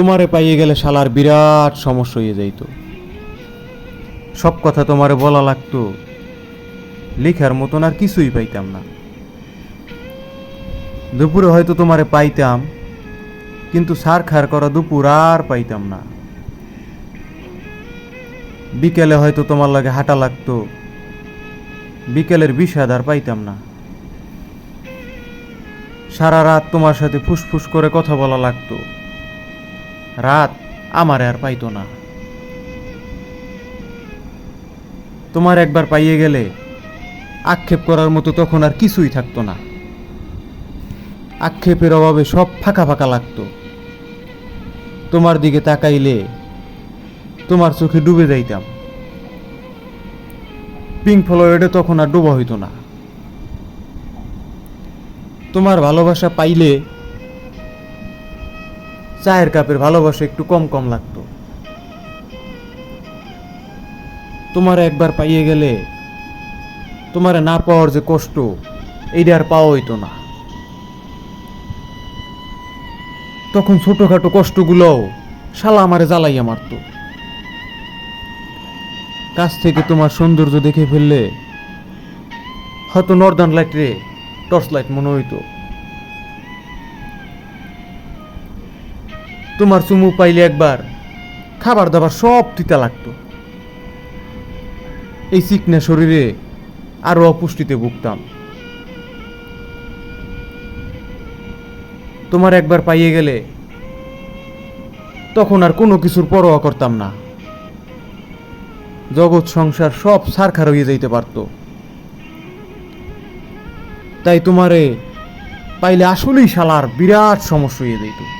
তোমারে পাইয়ে গেলে শালার বিরাট সমস্যা হয়ে যাইতো। সব কথা তোমারে বলা লাগতো। লেখার মতন আর কিছুই পাইতাম না। দুপুরে হয়তো তোমারে পাইতাম, কিন্তু সার খার করা দুপুর আর পাইতাম না। বিকেলে হয়তো তোমার লাগে হাঁটা লাগতো। বিকেলের বিষাদ আর পাইতাম না। সারা রাত তোমার সাথে ফুসফুস করে কথা বলা লাগতো। রাত আমার আর পাইতো না। তোমার একবার পাইয়ে গেলে আক্ষেপ করার মতো তখন আর কিছুই থাকতো না। আক্ষেপের অভাবে সব ফাঁকা ফাঁকা লাগতো। তোমার দিকে তাকাইলে তোমার চোখে ডুবে যাইতাম। পিঙ্ক ফ্লয়েডে তখন আর ডুবা হইতো না। তোমার ভালোবাসা পাইলে চায়ের কাপের ভালোবাসা একটু কম কম লাগতো। তোমার একবার পাইয়ে গেলে তোমার না পাওয়ার যে কষ্ট, এইটা আর পাওয়া হইতো না। তখন ছোটখাটো কষ্টগুলোও শালা আমারে জ্বালাইয়া মারতো। কাছ থেকে তোমার সৌন্দর্য দেখে ফেললে হয়তো নর্দার্ন লাইট রে টর্চ লাইট মনে হইতো। তোমার চুমু পাইলে একবার। খাবার দাবার সব তিতা লাগতো। এই চিকনা শরীরে আরও অপুষ্টিতে ভুগতাম। তোমার একবার পাইয়ে গেলে তখন আর কোনো কিছুর পরোয়া করতাম না। জগৎ সংসার সব সারখার হয়ে যাইতে পারত। তাই তোমারে পাইলে আসলেই শালার বিরাট সমস্যা হয়ে যাইত।